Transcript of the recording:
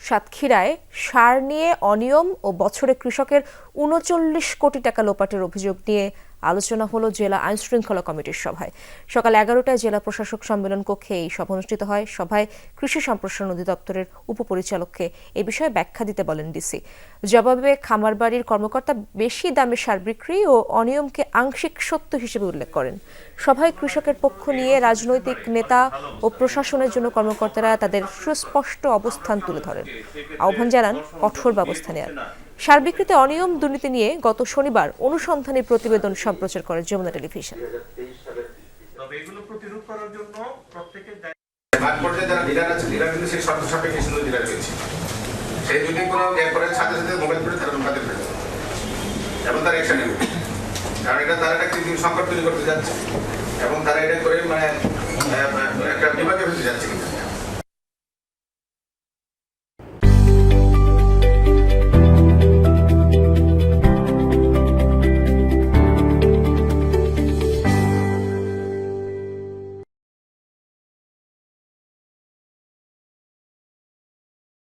সাতক্ষীরায় সার নিয়ে অনিয়ম ও বছরে কৃষকের উনচল্লিশ কোটি টাকা লোপাটের অভিযোগ নিয়ে আলোচনা হলো জেলা আইন শৃঙ্খলা কমিটির সভায়। সকাল এগারোটায় জেলা প্রশাসক সম্মেলন কক্ষে এই সভা অনুষ্ঠিত হয়। সভায় কৃষি সম্প্রসারণ অধিদপ্তরের উপপরিচালককে এ বিষয়ে ব্যাখ্যা দিতে বলেন ডিসি। জবাবে খামারবাড়ির কর্মকর্তা বেশি দামে সার বিক্রি ও অনিয়মকে আংশিক সত্য হিসেবে উল্লেখ করেন। সভায় কৃষকের পক্ষ নিয়ে রাজনৈতিক নেতা ও প্রশাসনের জন্য কর্মকর্তারা তাদের সুস্পষ্ট অবস্থান তুলে ধরেন। আহ্বান জানান কঠোর ব্যবস্থা নেয়ার। সার বিক্রিতে অনিয়ম দুর্নীতি নিয়ে গত শনিবার অনুসন্ধানী প্রতিবেদন সম্প্রচার করে যমুনা টেলিভিশন। তবে এগুলো প্রতিরোধ করার জন্য প্রত্যেকের মাঠ পর্যায়ে যারা ডিলার আছে ডিলার কিন্তু সেই শর্ত সাপেক্ষে শুধু ডিলার রয়েছে। সেই যদি কোনো এর সাথে সাথে মোবাইল করে তারা মোবাইল ফেলে এবং তার অ্যাকশন নেবে। কারণ এটা তারা একটা কৃত্রিম সংকট তৈরি করতে যাচ্ছে। এবং তারা এটা করে মানে একটা বিভাগে